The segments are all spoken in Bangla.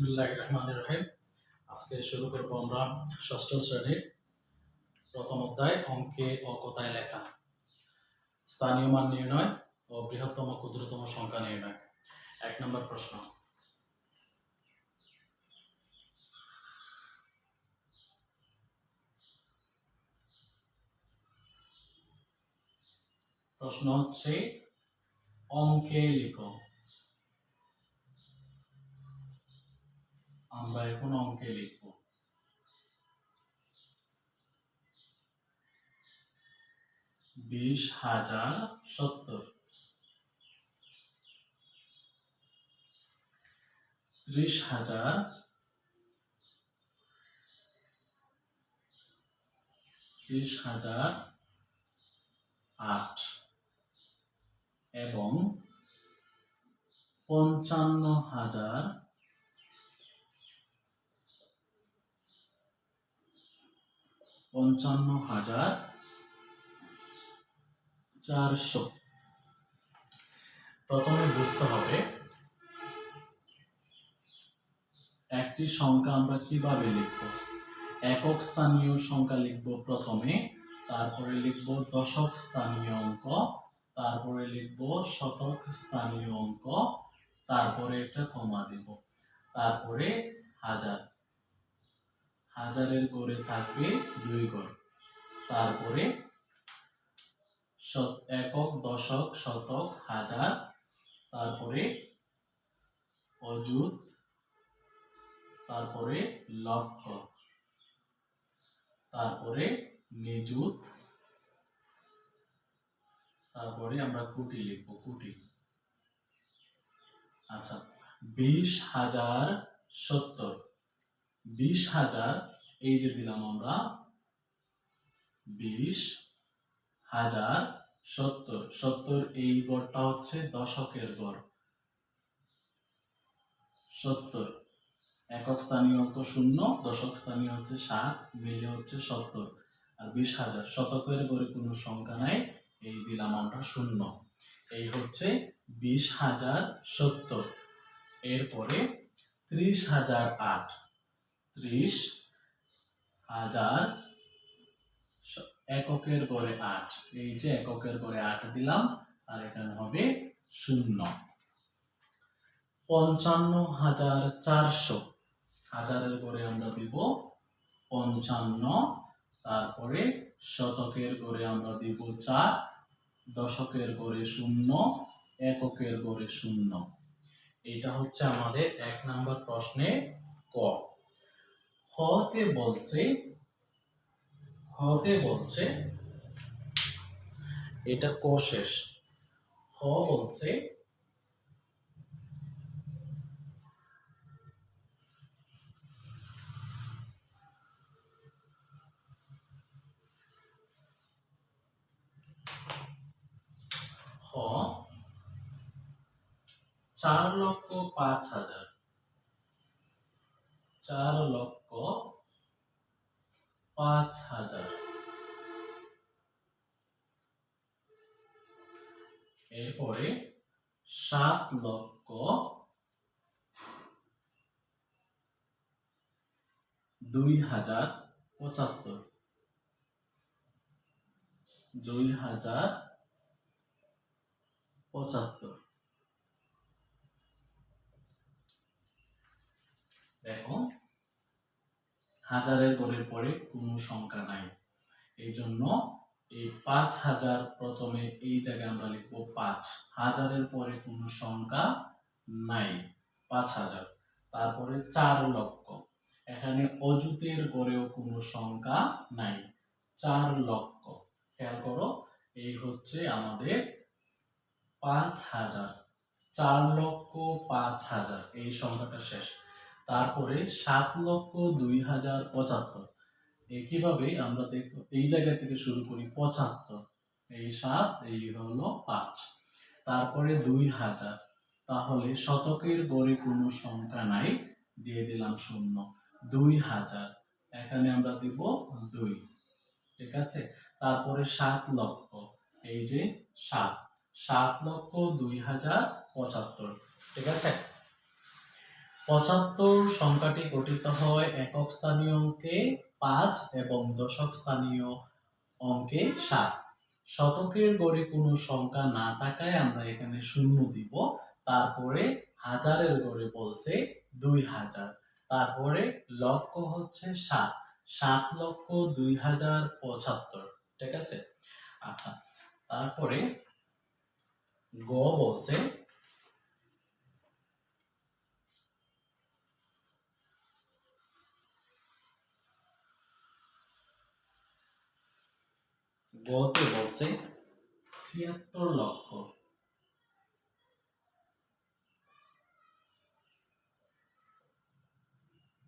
বিসমিল্লাহ রহমান রহিম। আজকে শুরু করব আমরা ষষ্ঠ শ্রেণির প্রথম অধ্যায়, অঙ্কে লেখা। স্থানীয় মান নির্ণয় ও বৃহত্তম ক্ষুদ্রতম সংখ্যা নির্ণয়। এক নম্বর প্রশ্ন। প্রশ্ন হচ্ছে, অঙ্কে লিখো। আমরা এখন অঙ্কে লিখব। বিশ হাজার সত্তর। ত্রিশ হাজার ত্রিশ হাজার আট। এবং পঞ্চান্ন হাজার পঞ্চান্ন হাজার চারশো। প্রথমে বুঝতে হবে, একটি সংখ্যা আমরা কীভাবে লিখব? একক স্থানীয় সংখ্যা লিখব প্রথমে, তারপরে লিখব দশক স্থানীয় অঙ্ক, তারপরে লিখব শতক স্থানীয় অঙ্ক, তারপরে একটা কমা দিব, তারপরে হাজার। হাজারের গড়ে থাকবে দুই গড়। তারপরে একক, দশক, শতক, হাজার। তারপরে অযুত। তারপরে লক্ষ। তারপরে নিযুত। তারপরে আমরা কোটি লিখব, কোটি। আচ্ছা বিশ হাজার সত্তর। বিশ হাজার এই যে দিলাম আমরা বিশ হাজার সত্তর। সত্তর এই গড়টা হচ্ছে দশকের গড়। সত্তর। একক স্থানীয় অঙ্ক শূন্য, দশক স্থানীয় হচ্ছে সাত, মিলে হচ্ছে সত্তর। আর বিশ হাজার, শতকের গড়ে কোনো সংখ্যা নাই, এই দিলাম আমরা শূন্য। এই হচ্ছে বিশ হাজার সত্তর। এরপরে ত্রিশ হাজার আট। ত্রিশ হাজার এককের গড়ে আট। এই যে এককের গড়ে আট দিলাম, আর এখানে হবে শূন্য। পঞ্চান্ন হাজার চারশো। হাজারের গড়ে আমরা দিব পঞ্চান্ন, তারপরে শতকের গড়ে আমরা দিব চার, দশকের গড়ে শূন্য, এককের গড়ে শূন্য। এটা হচ্ছে আমাদের এক নাম্বার প্রশ্নে ক। হতে বলছে হতে বলছে, এটা ক শেষ। হ বলছে হ চার লক্ষ পাঁচ হাজার। চার লক্ষ পাঁচ হাজার। এরপরে সাত লক্ষ। দুই হাজার পঁচাত্তর। দুই হাজার পঁচাত্তর। দেখো হাজারের গড়ের পরে কোনো সংখ্যা নাই। এই জন্য এই পাঁচ হাজার প্রথমে এই জায়গায় আমরা লিখব পাঁচ। হাজারের পরে কোনো সংখ্যা নাই। পাঁচ হাজার। তারপরে চার লক্ষ। এখানে অযুতের গড়েও কোনো সংখ্যা নাই। চার লক্ষ। খেয়াল করো, এই হচ্ছে আমাদের পাঁচ হাজার। চার লক্ষ পাঁচ হাজার। এই সংখ্যাটা শেষ। তারপরে সাত লক্ষ দুই হাজার পঁচাত্তর। একইভাবে আমরা দেখব? এই জায়গা থেকে শুরু করি পঁচাত্তর। এই সাত, এই হলো পাঁচ। তারপরে দুই হাজার। তাহলে শতকের গড়ে কোনো সংখ্যা নাই, দিয়ে দিলাম শূন্য। দুই হাজার। এখানে আমরা দিব দুই। ঠিক আছে? তারপরে সাত লক্ষ। এই যে সাত। সাত লক্ষ দুই হাজার পঁচাত্তর। ঠিক আছে? পঁচাত্তর সংখ্যাটি গঠিত হয় একক স্থানীয় অঙ্কে পাঁচ এবং দশক স্থানীয় অঙ্কে সাত। শতকের গড়ে কোনো সংখ্যা না থাকায় আমরা এখানে শূন্য দিব। তারপরে হাজারের গড়ে বলছে দুই হাজার। তারপরে লক্ষ হচ্ছে সাত। সাত লক্ষ দুই হাজার পঁচাত্তর। ঠিক আছে? আচ্ছা তারপরে গ বলছে গতে বলছে, ছিয়াত্তর লক্ষ।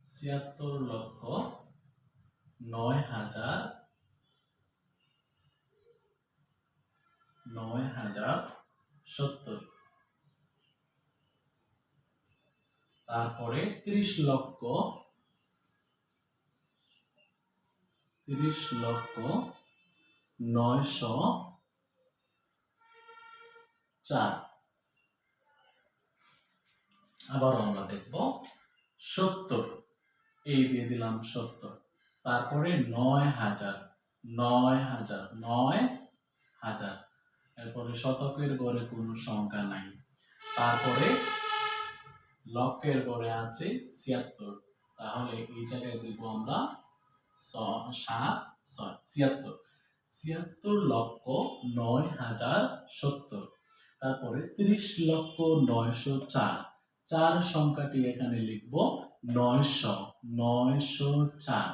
ছিয়াত্তর লক্ষ নয় হাজার নয় হাজার সত্তর। তারপরে ত্রিশ লক্ষ ত্রিশ লক্ষ নয়শো চার। আবার আমরা দেখব সত্তর। এই দিয়ে দিলাম সত্তর। তারপরে নয় হাজার নয় হাজার নয় হাজার। এরপরে শতকের গড়ে কোনো সংখ্যা নাই। তারপরে লক্ষের গড়ে আছে ছিয়াত্তর। তাহলে এই জায়গায় দিব আমরা সাত, ছয়, ছিয়াত্তর। ছিয়াত্তর লক্ষ নয় হাজার সত্তর। তারপরে ত্রিশ লক্ষ নয়শো চার। চার সংখ্যাটি এখানে লিখব নয়শো নয়শো চার।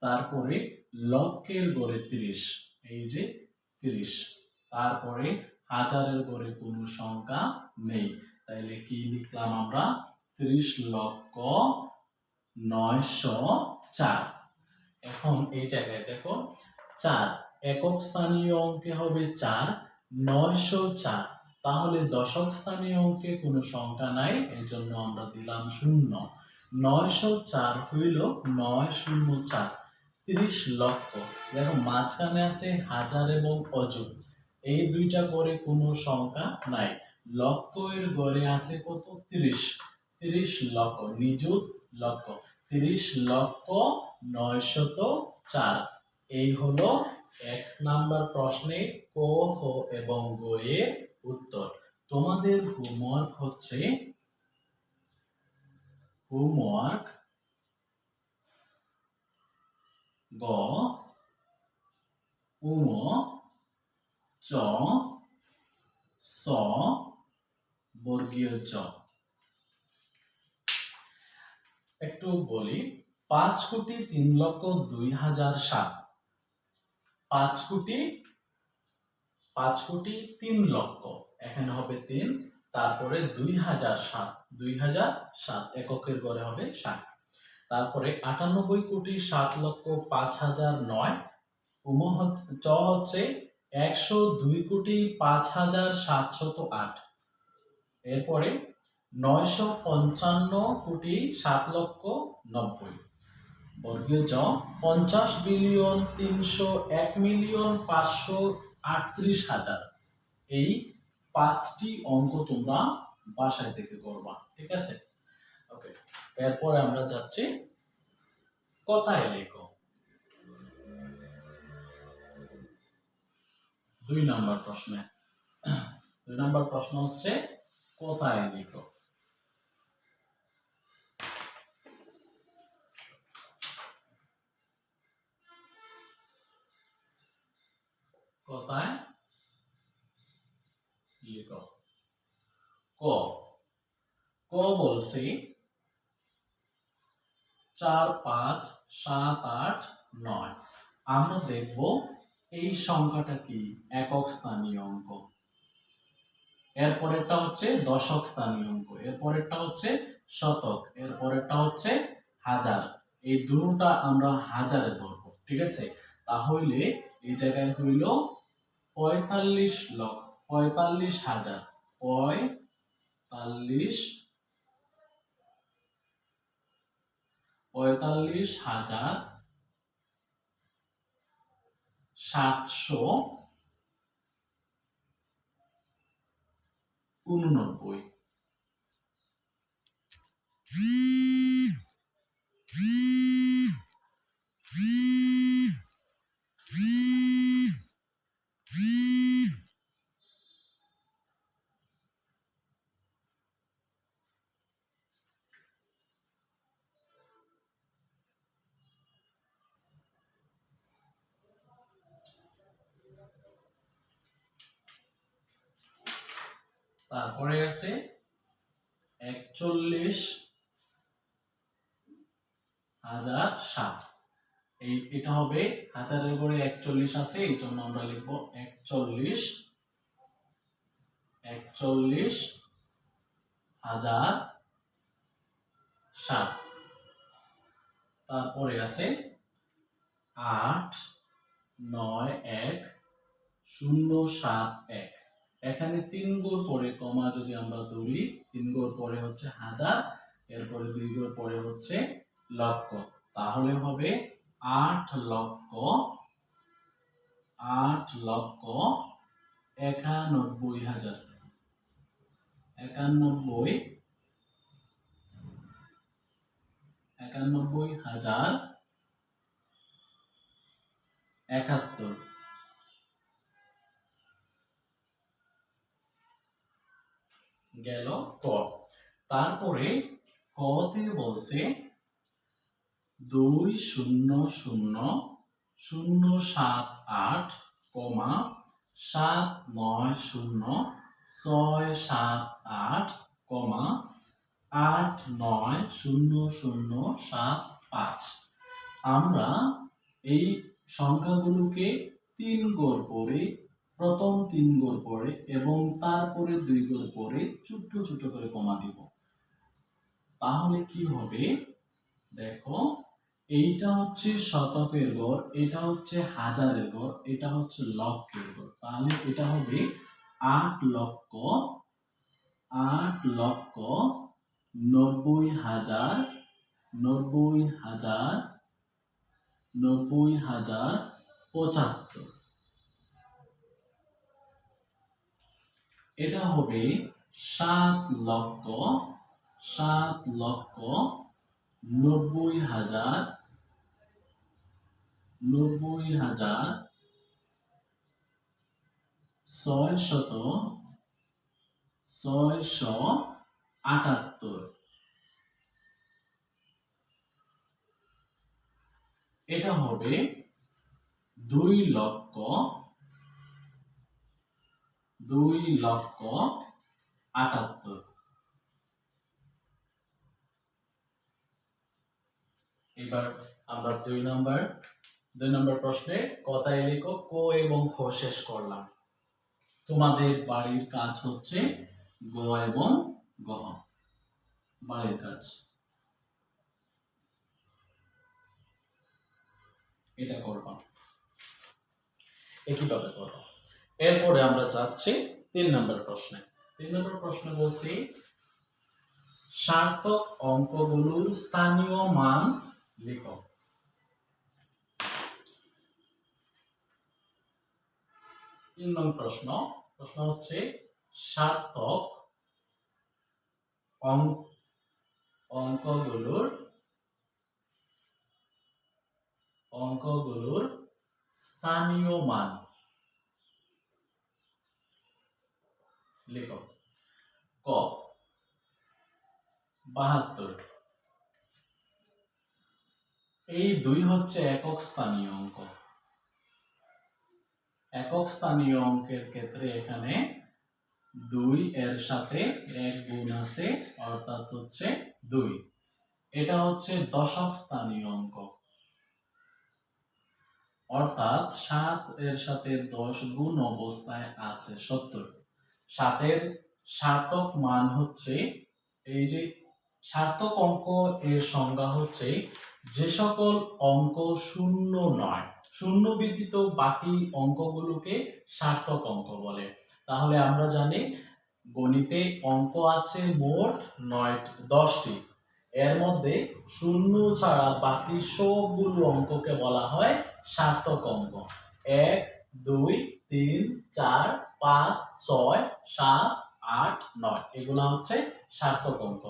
তারপরে লক্ষের গড়ে ত্রিশ, এই যে ত্রিশ। তারপরে হাজারের গড়ে কোনো সংখ্যা নেই। তাইলে কি লিখলাম আমরা? ত্রিশ লক্ষ নয়শো চার। এখন এই জায়গায় দেখো, চার। একক স্থানীয় অঙ্কে হবে চার, নয়শো চার। তাহলে দশক স্থানীয় অঙ্কে কোনো সংখ্যা নাই এই জন্য আমরা দিলাম শূন্য। নয়শো চার হইল নয় শূন্য চার তিরিশ লক্ষ। দেখো মাঝখানে আছে হাজার এবং অযুত। এই দুইটা গড়ে কোনো সংখ্যা নাই। লক্ষ এর গড়ে আছে কত? তিরিশ। তিরিশ লক্ষ, নিযুত লক্ষ। তিরিশ লক্ষ নয়শত চার। এই হলো এক নাম্বার প্রশ্নে ক খ এবং গ এর উত্তর। তোমাদের হোমওয়ার্ক হচ্ছে হোমওয়ার্ক গ উম চ, স, বর্গীয় চ। একটু বলি, পাঁচ কোটি তিন লক্ষ দুই হাজার সাত। পাঁচ কোটি পাঁচ কোটি তিন লক্ষ। এখানে হবে তিন, তারপরে দুই হাজার সাত, দুই হাজার সাত, এককের গড়ে হবে সাত তারপরে আটানব্বই কোটি সাত লক্ষ পাঁচ হাজার নয়, উম চ হচ্ছে একশো দুই কোটি পাঁচ হাজার সাতশত আট। এরপরে নয়শো পঞ্চান্ন কোটি সাত লক্ষ নব্বই। বর্গীয় জ পঞ্চাশ বিলিয়ন তিনশো এক মিলিয়ন পাঁচশো আটত্রিশ হাজার। এই পাঁচটি অঙ্ক তোমরা বাসায় থেকে করবা, ঠিক আছে? ওকে এরপরে আমরা যাচ্ছি কথায় লেখো। দুই নাম্বার প্রশ্নে। দুই নাম্বার প্রশ্ন হচ্ছে, কোথায় লেখো। কোথায় লিখো ক। ক। বলছি, চার পাঁচ সাত আট নয়। আমরা দেখব এই সংখ্যাটা কি, একক স্থানীয় অঙ্ক। এরপরেরটা হচ্ছে দশক স্থানীয় অঙ্ক, এরপরেরটা হচ্ছে শতক, এরপরেরটা হচ্ছে হাজার। এই দুটোটা আমরা হাজারে ধরবো, ঠিক আছে? তাহলে এই জায়গায় হইল পঁয়তাল্লিশ লক্ষ পঁয়তাল্লিশ হাজার পঁয়তাল্লিশ পঁয়তাল্লিশ হাজার সাতশো উননব্বই। তারপরে আছে একচল্লিশ হাজার সাত। এই, এটা হবে হাজারের পরে একচল্লিশ আছে, এই জন্য আমরা লিখব একচল্লিশ একচল্লিশ হাজার সাত। তারপরে আছে আট, নয়, এক, শূন্য, সাত, এক। এখানে তিন গোর পরে কমা যদি আমরা ধরি তিন গোর পরে হচ্ছে হাজার, এরপরে দুই গোর পরে হচ্ছে লক্ষ। তাহলে হবে আট লক্ষ আট লক্ষ একানব্বই হাজার একানব্বই একানব্বই হাজার একাত্তর। গেল ক। তারপরে কতে বলছে দুই শূন্য শূন্য শূন্য সাত আট কমা সাত নয় শূন্য ছয় সাত আট কমা আট নয় শূন্য শূন্য সাত পাঁচ। আমরা এই সংখ্যাগুলোকে তিন গোর পরে প্রথম তিন গোল পরে এবং তারপরে দুই গোল পরে ছোট্ট ছোট করে কমা দিব। তাহলে কি হবে? দেখো, এইটা হচ্ছে শতকের গড়, এটা হচ্ছে হাজারের গড়, এটা হচ্ছে লক্ষের গড়। তাহলে এটা হবে আট লক্ষ আট লক্ষ নব্বই হাজার নব্বই হাজার নব্বই হাজার পঁচাত্তর। এটা হবে সাত লক্ষ সাত লক্ষ নব্বই হাজার নব্বই হাজার ছয় শত ছয়শো আটাত্তর। এটা হবে দুই লক্ষ দুই লক্ষ আটাত্তর। এবার আমরা দুই নম্বর দুই নম্বর প্রশ্নে কথায় লেখো, ক এবং খ শেষ করলাম। তোমাদের বাড়ির কাজ হচ্ছে গ এবং গহ বাড়ির কাজ। এটা করবা। একইভাবে করো এরপরে আমরা যাচ্ছি তিন নম্বর প্রশ্নে। তিন নম্বর প্রশ্ন বলছি, সার্থক অঙ্কগুলোর স্থানীয় মান লিখো তিন নং প্রশ্ন প্রশ্ন হচ্ছে, সার্থক অঙ্ক অঙ্কগুলোর অঙ্কগুলোর স্থানীয় মান। লেখো ক। বাহাত্তর। এই দুই হচ্ছে একক স্থানীয় অঙ্ক। একক স্থানীয় অঙ্কের ক্ষেত্রে এখানে দুই এর সাথে এক গুণ আছে, অর্থাৎ হচ্ছে দুই। এটা হচ্ছে দশক স্থানীয় অঙ্ক। অর্থাৎ সাত এর সাথে দশ গুণ অবস্থায় আছে সত্তর। সাতের সার্থক মান হচ্ছে, এই যে সার্থক অঙ্ক এর সংজ্ঞা হচ্ছে, যে সকল অঙ্ক শূন্য নয়, শূন্য ব্যতীত বাকি অঙ্কগুলোকে সার্থক অঙ্ক বলে। তাহলে আমরা জানি গণিতে অঙ্ক আছে মোট নয়, দশটি। এর মধ্যে শূন্য ছাড়া বাকি সবগুলো অঙ্ককে বলা হয় সার্থক অঙ্ক। এক, দুই, তিন, চার পাঁচ, ছয়, সাত, আট, নয়। এগুলা হচ্ছে সার্থক অঙ্ক।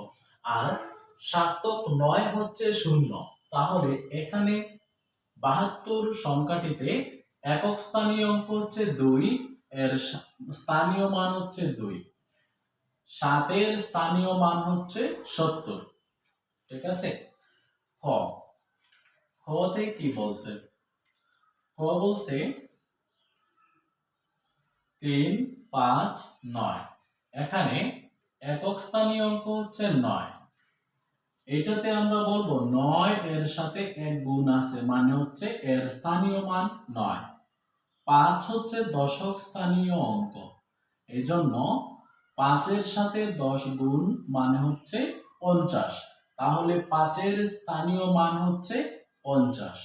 আর সার্থক নয় হচ্ছে শূন্য। তাহলে এখানে বাহাত্তর সংখ্যাটিতে একক স্থানীয় অঙ্ক হচ্ছে দুই, এর স্থানীয় মান হচ্ছে দুই। সাতের স্থানীয় মান হচ্ছে সত্তর। ঠিক আছে? খ। খতে কি বলছে? খ বলছে তিন, পাঁচ, নয়। এখানে একক স্থানীয় অঙ্ক হচ্ছে নয়। এটাতে আমরা বলব নয় এর সাথে এক গুণ আছে মানে হচ্ছে এর স্থানীয় মান নয়। পাঁচ হচ্ছে দশক স্থানীয় অঙ্ক। এই জন্য পাঁচের সাথে দশ গুণ মানে হচ্ছে পঞ্চাশ। তাহলে পাঁচের স্থানীয় মান হচ্ছে পঞ্চাশ।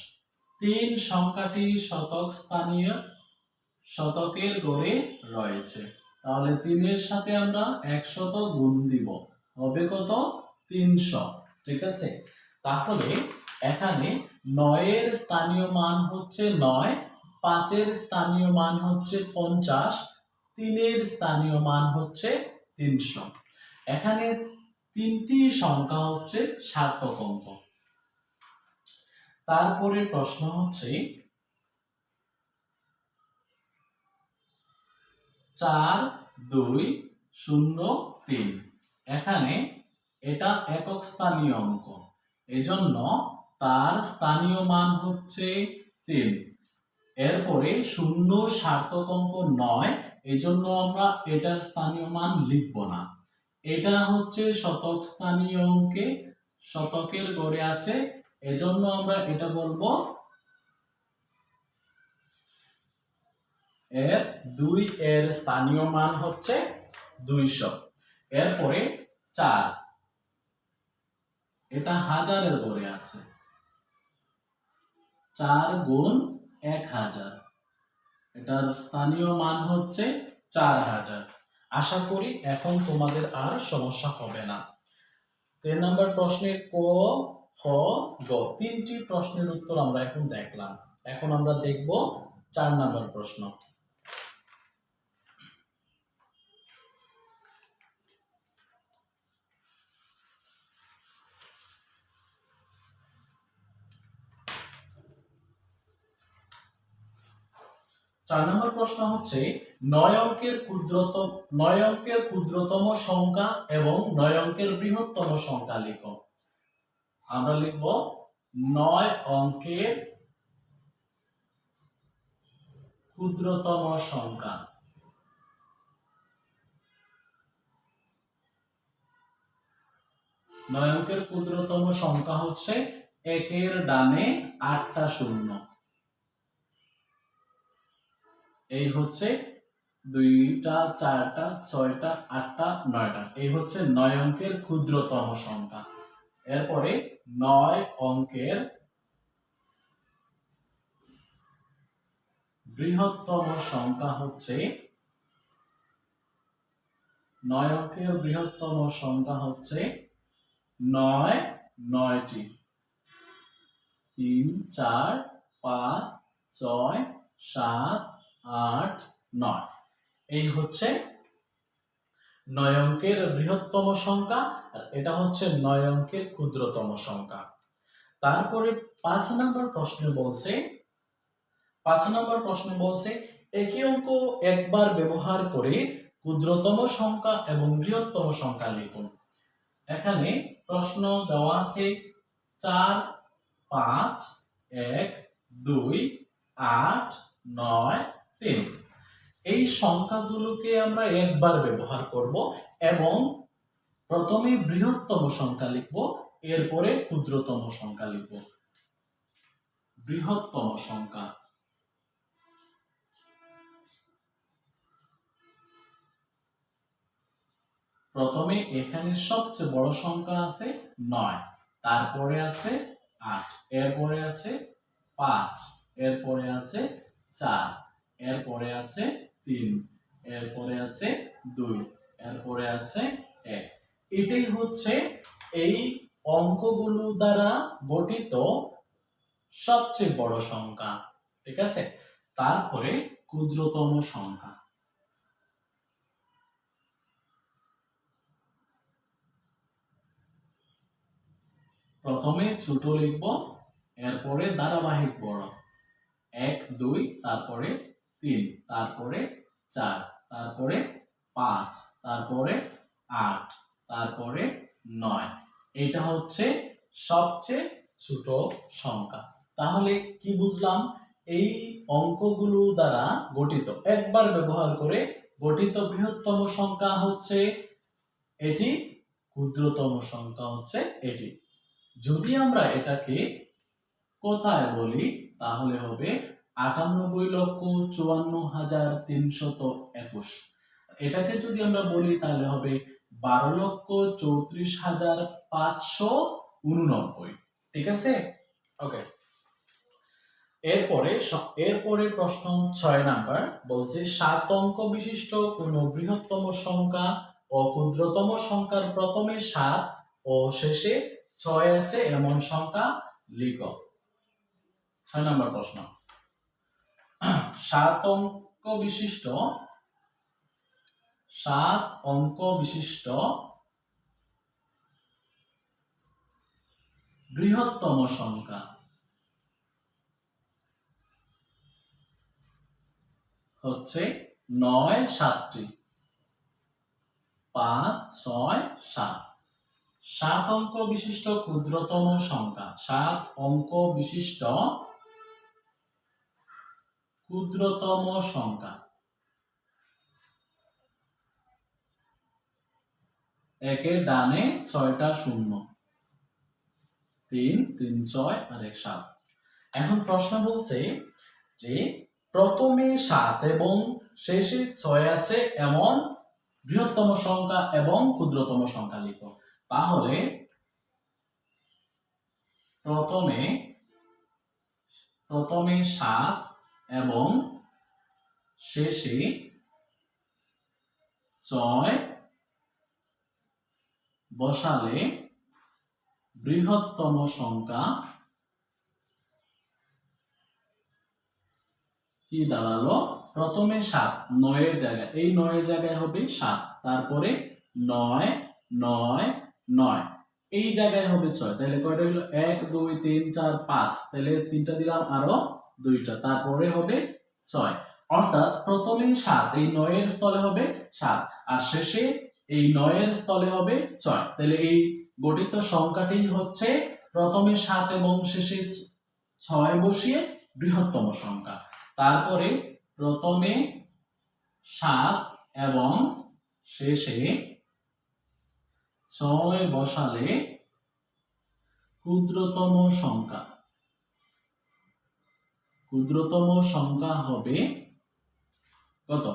তিন সংখ্যাটি শতক স্থানীয় শতকের গড়ে রয়েছে। তাহলে তিনের সাথে আমরা একশত গুণ দিব। হবে কত? তিনশো। ঠিক আছে? তাহলে এখানে নয়ের স্থানীয় মান হচ্ছে নয়, পাঁচের স্থানীয় মান হচ্ছে পঞ্চাশ, তিনের স্থানীয় মান হচ্ছে তিনশো। এখানে তিনটি সংখ্যা হচ্ছে সার্থক অঙ্ক। তারপরে প্রশ্ন হচ্ছে চার, দুই, শূন্য, তিন। এখানে এটা একক স্থানীয় অঙ্ক। এজন্য তার স্থানীয় মান হচ্ছে তিন। এরপরে শূন্য সার্থক অঙ্ক নয়, এজন্য আমরা এটার স্থানীয় মান লিখব না। এটা হচ্ছে শতক স্থানীয় অঙ্কে, শতকের গড়ে আছে, এজন্য আমরা এটা বলব এর দুই এর স্থানীয় মান হচ্ছে দুইশো। এরপরে চার। এটা হাজারের গড়ে আছে। চার গুণ এক হাজার। এটার স্থানীয় মান হচ্ছে চার হাজার। আশা করি এখন তোমাদের আর সমস্যা হবে না। তিন নম্বর প্রশ্নে ক খ গ তিনটি প্রশ্নের উত্তর আমরা এখন দেখলাম। এখন আমরা দেখব চার নম্বর প্রশ্ন। চার নম্বর প্রশ্ন হচ্ছে, নয় অঙ্কের ক্ষুদ্রতম নয় অঙ্কের ক্ষুদ্রতম সংখ্যা এবং নয় অঙ্কের বৃহত্তম সংখ্যা লিখো। আমরা লিখব, নয় অঙ্কের ক্ষুদ্রতম সংখ্যা। নয় অঙ্কের ক্ষুদ্রতম সংখ্যা হচ্ছে, একের ডানে আটটা শূন্য। এই হচ্ছে দুইটা, চারটা, ছয়টা, আটটা, নয়টা। এই হচ্ছে নয় অঙ্কের ক্ষুদ্রতম সংখ্যা। এরপরে নয় অঙ্কের বৃহত্তম সংখ্যা হচ্ছে নয় অঙ্কের বৃহত্তম সংখ্যা হচ্ছে নয়, নয়টি। তিন, চার, পাঁচ, ছয়, সাত আট, নয়। এই হচ্ছে নয় অঙ্কের বৃহত্তম সংখ্যা এটা হচ্ছে নয় অঙ্কের ক্ষুদ্রতম সংখ্যা। তারপরে পাঁচ নম্বর প্রশ্ন বলছে, পাঁচ নম্বর প্রশ্ন বলছে একই অঙ্ক একবার ব্যবহার করে ক্ষুদ্রতম সংখ্যা এবং বৃহত্তম সংখ্যা লিখুন। এখানে প্রশ্ন দেওয়া আছে চার, পাঁচ, এক, দুই, আট, নয় তিন, এই সংখ্যাগুলোকে আমরা একবার ব্যবহার করব এবং প্রথমে বৃহত্তম সংখ্যা লিখব, এরপরে ক্ষুদ্রতম সংখ্যা লিখব। বৃহত্তম সংখ্যা। প্রথমে এখানে সবচেয়ে বড় সংখ্যা আছে নয়, তারপরে আছে আট, এরপরে আছে পাঁচ, এরপরে আছে চার এরপরে আছে তিন, এরপরে আছে দুই, এরপরে আছে এক। এটাই হচ্ছে এই অঙ্কগুলো দ্বারা গঠিত সবচেয়ে বড় সংখ্যা, ঠিক আছে? তারপরে ক্ষুদ্রতম সংখ্যা। প্রথমে ছোট লিখব, এরপরে ধারাবাহিক বড় এক, দুই, তারপরে তিন, তারপরে চার, তারপরে পাঁচ, তারপরে আট, তারপরে নয়। এটা হচ্ছে সবচেয়ে ছোট সংখ্যা। তাহলে কি বুঝলাম? এই অঙ্কগুলো দ্বারা গঠিত। একবার ব্যবহার করে গঠিত বৃহত্তম সংখ্যা হচ্ছে এটি, ক্ষুদ্রতম সংখ্যা হচ্ছে এটি। যদি আমরা এটাকে কোথায় বলি, তাহলে হবে আটানব্বই লক্ষ চুয়ান্ন হাজার তিনশত একুশ। এটাকে যদি আমরা বলি তাহলে হবে বারো লক্ষ চৌত্রিশ হাজার পাঁচশো উননব্বই। ঠিক আছে? ওকে এরপরে এরপরে প্রশ্ন ছয় নাম্বার বলছে সাত অঙ্ক বিশিষ্ট কোন বৃহত্তম সংখ্যা ও ক্ষুদ্রতম সংখ্যার প্রথমে সাত ও শেষে ছয় আছে? এমন সংখ্যা লিখ। ছয় নাম্বার প্রশ্ন। সাত অঙ্ক বিশিষ্ট সাত অঙ্ক বিশিষ্ট বৃহত্তম সংখ্যা। হচ্ছে নয় সাতটি। পাঁচ ছয় সাত। সাত অঙ্ক বিশিষ্ট ক্ষুদ্রতম সংখ্যা। সাত অঙ্ক বিশিষ্ট ক্ষুদ্রতম সংখ্যা। একের ডানে ছয়টা শূন্য। তিন তিন, ছয়, আর এক, সাত। এখন প্রশ্ন বলছে যে প্রথমে সাত এবং শেষে ছয় আছে এমন বৃহত্তম সংখ্যা এবং ক্ষুদ্রতম সংখ্যা লিখ তাহলে প্রথমে প্রথমে সাত এবং শেষে ছয় বসালে বৃহত্তম সংখ্যা কি দাঁড়াল? প্রথমে সাত, নয়ের জায়গায় এই নয়ের জায়গায় হবে সাত, তারপরে নয় নয় নয়। এই জায়গায় হবে ছয়। তাহলে কয়টা হলো? এক, দুই, তিন, চার, পাঁচ। তাহলে তিনটা দিলাম আরও দুইটা। তারপরে হবে ছয়। অর্থাৎ প্রথমে সাত, এই নয়ের স্থলে হবে সাত। আর শেষে এই নয়ের স্থলে হবে ছয়। তাহলে এই গঠিত সংখ্যাটি হচ্ছে প্রথমে সাত এবং শেষে ছয় বসিয়ে বৃহত্তম সংখ্যা। তারপরে প্রথমে সাত এবং শেষে ছয় বসালে ক্ষুদ্রতম সংখ্যা। ক্ষুদ্রতম সংখ্যা হবে কত?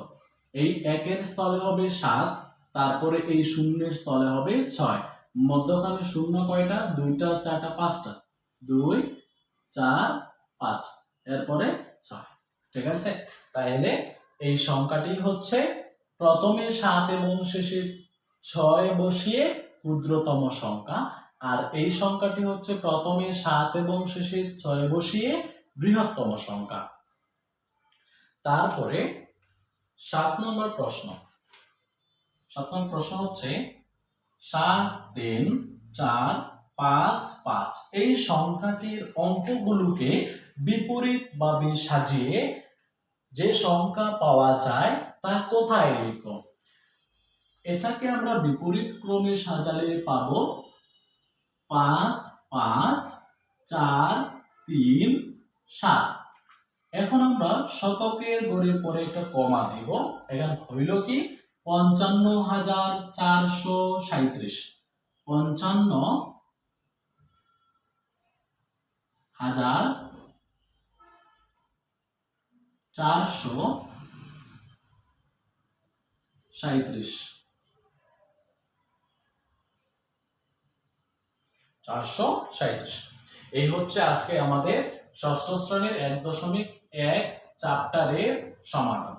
এই একের স্থলে হবে সাত, তারপরে এই শূন্যের স্থলে হবে ছয়। মধ্যখানে শূন্য কয়টা? দুইটা, চারটা, পাঁচটা। দুই, চার, পাঁচ। এরপরে ছয়। ঠিক আছে? তাহলে এই সংখ্যাটি হচ্ছে প্রথমে সাত এবং শেষে ছয় বসিয়ে ক্ষুদ্রতম সংখ্যা। আর এই সংখ্যাটি হচ্ছে প্রথমে সাত এবং শেষে ছয় বসিয়ে বৃহত্তম সংখ্যা। তারপরে সাত নম্বর প্রশ্ন। সাত নম্বর প্রশ্ন হচ্ছে, সাত তিন চার পাঁচ পাঁচ এই সংখ্যাটির অঙ্কগুলোকে বিপরীতভাবে সাজিয়ে যে সংখ্যা পাওয়া যায় তা কোথায় লিখো এটাকে আমরা বিপরীত ক্রমে সাজালে পাবো পাঁচ পাঁচ চার তিন সাত। এখন আমরা শতকের গড়ের পরে একটা কমা দিব। এখানে হইল কি? পঞ্চান্ন হাজার চারশো সাঁত্রিশ পঞ্চান্ন হাজার চারশো সাঁত্রিশ চারশো সাঁত্রিশ এই হচ্ছে আজকে আমাদের ষষ্ঠ শ্রেণির এক দশমিক এক চাপ্টারের সমাধান